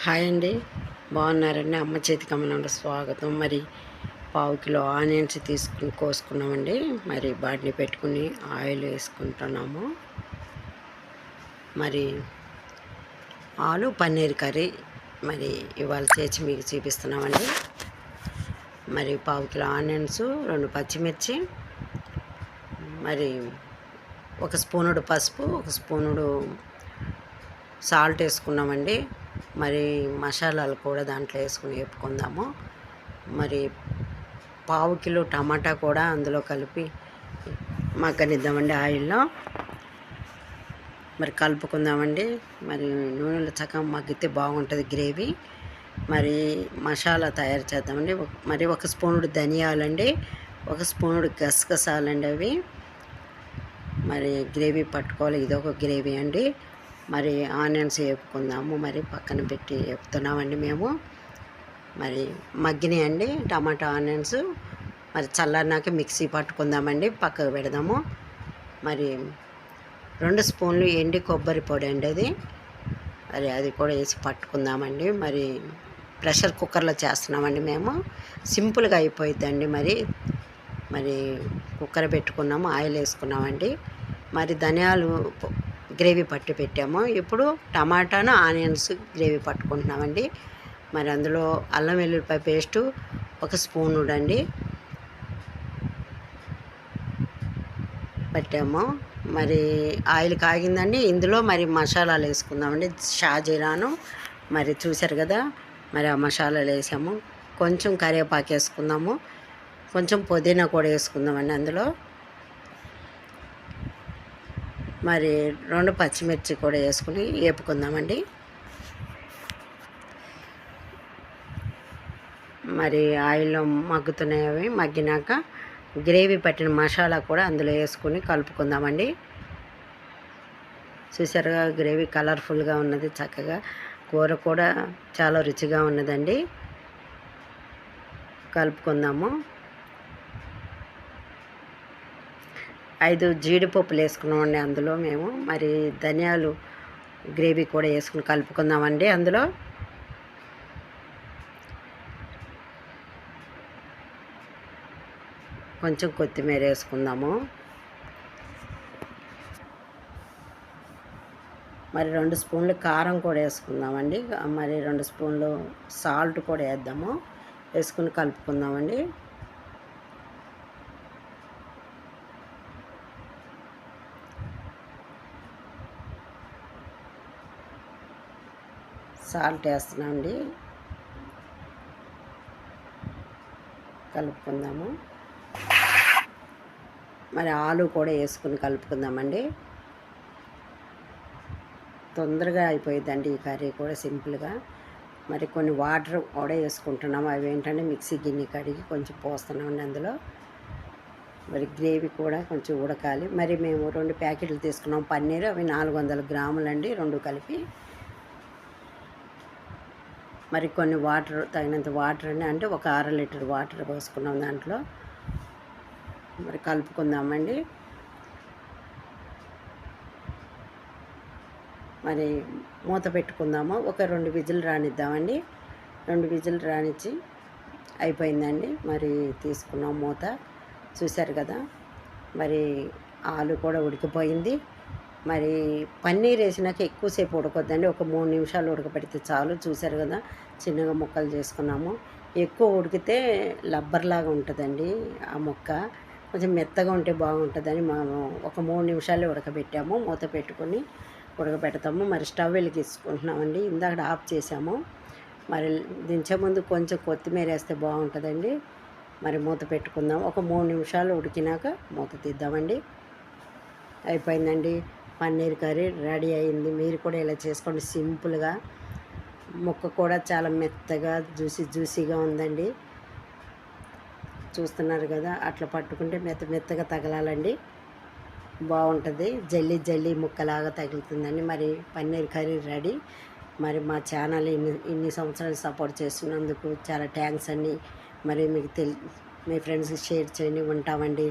Hi అండి. బాగున్నారండి? అమ్మ చేతి కమ్మనంలో స్వాగతం. మరి పావు కిలో ఆనియన్స్ తీసుకుని కోసుకున్నామండి. మరి వాటిని పెట్టుకుని ఆయిల్ వేసుకుంటున్నాము. మరి ఆలు పన్నీర్ కర్రీ మరి ఇవాళ చేసి మీకు చూపిస్తున్నామండి. మరి పావు కిలో ఆనియన్స్ రెండు పచ్చిమిర్చి మరి ఒక స్పూనుడు పసుపు ఒక స్పూనుడు సాల్ట్ వేసుకున్నామండి. మరి మసాలాలు కూడా దాంట్లో వేసుకుని వేపుకుందాము. మరి పావు కిలో టమాటా కూడా అందులో కలిపి మగ్గనిద్దామండి ఆయిల్లో. మరి కలుపుకుందామండి. మరి నూనెలో చక్కగా మగ్గితే బాగుంటుంది గ్రేవీ. మరి మసాలా తయారు చేద్దామండి. మరి ఒక స్పూనుడు ధనియాలండి. ఒక స్పూనుడు గసగసాలండి అవి. మరి గ్రేవీ పట్టుకోవాలి. ఇదొక గ్రేవీ అండి. మరి ఆనియన్స్ వేపుకుందాము మరి పక్కన పెట్టి వేపుతున్నామండి మేము. మరి మగ్గినాయండి టమాటా ఆనియన్స్. మరి చల్లన్నాక మిక్సీ పట్టుకుందామండి పక్కకు పెడదాము. మరి రెండు స్పూన్లు ఎండి కొబ్బరి పొడి అండి అది. మరి అది కూడా వేసి పట్టుకుందామండి. మరి ప్రెషర్ కుక్కర్లో చేస్తున్నామండి మేము. సింపుల్గా అయిపోయిద్దండి మరి. మరి కుక్కర్ పెట్టుకున్నాము ఆయిల్ వేసుకున్నామండి. మరి ధనియాలు గ్రేవీ పట్టి పెట్టాము. ఇప్పుడు టమాటాను ఆనియన్స్ గ్రేవీ పట్టుకుంటున్నామండి. మరి అందులో అల్లం వెల్లుల్లిపాయ పేస్టు ఒక స్పూన్ ఉడండి. పెట్టాము. మరి ఆయిల్ కాగిందండి. ఇందులో మరి మసాలాలు వేసుకుందామండి. షాజీరాను మరి చూశారు కదా మరి ఆ మసాలాలు వేసాము. కొంచెం కరివేపాకు వేసుకుందాము. కొంచెం పుదీనా కూడా వేసుకుందామండి అందులో. మరి రెండు పచ్చిమిర్చి కూడా వేసుకుని వేపుకుందామండి మరి ఆయిల్లో మగ్గుతున్నాయి మగ్గినాక గ్రేవీ పట్టిన మసాలా కూడా అందులో వేసుకుని కలుపుకుందామండి. చూసారుగా గ్రేవీ కలర్ఫుల్గా ఉన్నది చక్కగా కూర కూడా చాలా రుచిగా ఉన్నదండి. కలుపుకుందాము. ఐదు జీడిపప్పులు వేసుకున్నామండి అందులో మేము. మరి ధనియాలు గ్రేవీ కూడా వేసుకుని కలుపుకుందామండి అందులో. కొంచెం కొత్తిమీర వేసుకుందాము. మరి రెండు స్పూన్లు కారం కూడా వేసుకుందామండి. మరి రెండు స్పూన్లు సాల్ట్ కూడా వేద్దాము. వేసుకుని కలుపుకుందామండి. సాల్ట్ వేస్తున్నామండి. కలుపుకుందాము. మరి ఆలు కూడా వేసుకుని కలుపుకుందామండి. తొందరగా అయిపోయిందండి ఈ కర్రీ కూడా సింపుల్గా. మరి కొన్ని వాటర్ కూడా వేసుకుంటున్నాము. అవి ఏంటంటే మిక్సీ గిన్నె కడిగి కొంచెం పోస్తున్నామండి అందులో. మరి గ్రేవీ కూడా కొంచెం ఉడకాలి. మరి మేము రెండు ప్యాకెట్లు తీసుకున్నాం పన్నీర్. అవి నాలుగు వందల గ్రాములండి. రెండు కలిపి మరి కొన్ని వాటర్ తగినంత వాటర్ అని అంటే ఒక అర లీటర్ వాటర్ పోసుకున్నాం దాంట్లో. మరి కలుపుకుందామండి. మరి మూత పెట్టుకుందాము. ఒక రెండు విజిల్ రానిద్దామండి. రెండు విజిల్ రానిచ్చి అయిపోయిందండి. మరి తీసుకున్నాం మూత. చూశారు కదా? మరి ఆలు కూడా ఉడికిపోయింది. మరి పన్నీర్ వేసినాక ఎక్కువసేపు ఉడకొద్దండి. ఒక మూడు నిమిషాలు ఉడకపెడితే చాలు. చూశారు కదా చిన్నగా ముక్కలు చేసుకున్నాము. ఎక్కువ ఉడికితే లబ్బర్లాగా ఉంటుందండి ఆ ముక్క. కొంచెం మెత్తగా ఉంటే బాగుంటుందని మేము ఒక మూడు నిమిషాలు ఉడకబెట్టాము. మూత పెట్టుకొని ఉడకబెడతాము. మరి స్టవ్ వెలిగించుకుంటున్నామండి. ఇందాక ఆఫ్ చేసాము. మరి దించే ముందు కొంచెం కొత్తిమీర వేస్తే బాగుంటుందండి. మరి మూత పెట్టుకుందాం. ఒక మూడు నిమిషాలు ఉడికినాక మూత తీద్దామండి. అయిపోయిందండి. పన్నీర్ కర్రీ రెడీ అయింది మీరు కూడా ఇలా చేసుకోండి. సింపుల్గా ముక్క కూడా చాలా మెత్తగా జ్యూసీ జ్యూసీగా ఉందండి. చూస్తున్నారు కదా అట్లా పట్టుకుంటే మెత్త మెత్తగా తగలాలండి. బాగుంటుంది. జల్లీ జల్లీ ముక్కలాగా తగులుతుందండి. మరి పన్నీర్ కర్రీ రెడీ. మరి మా ఛానల్ ఇన్ని ఇన్ని సంవత్సరాలు సపోర్ట్ చేస్తున్నందుకు చాలా థ్యాంక్స్ అండి. మరి మీకు తెలి మీ ఫ్రెండ్స్కి షేర్ చేయండి. ఉంటామండి.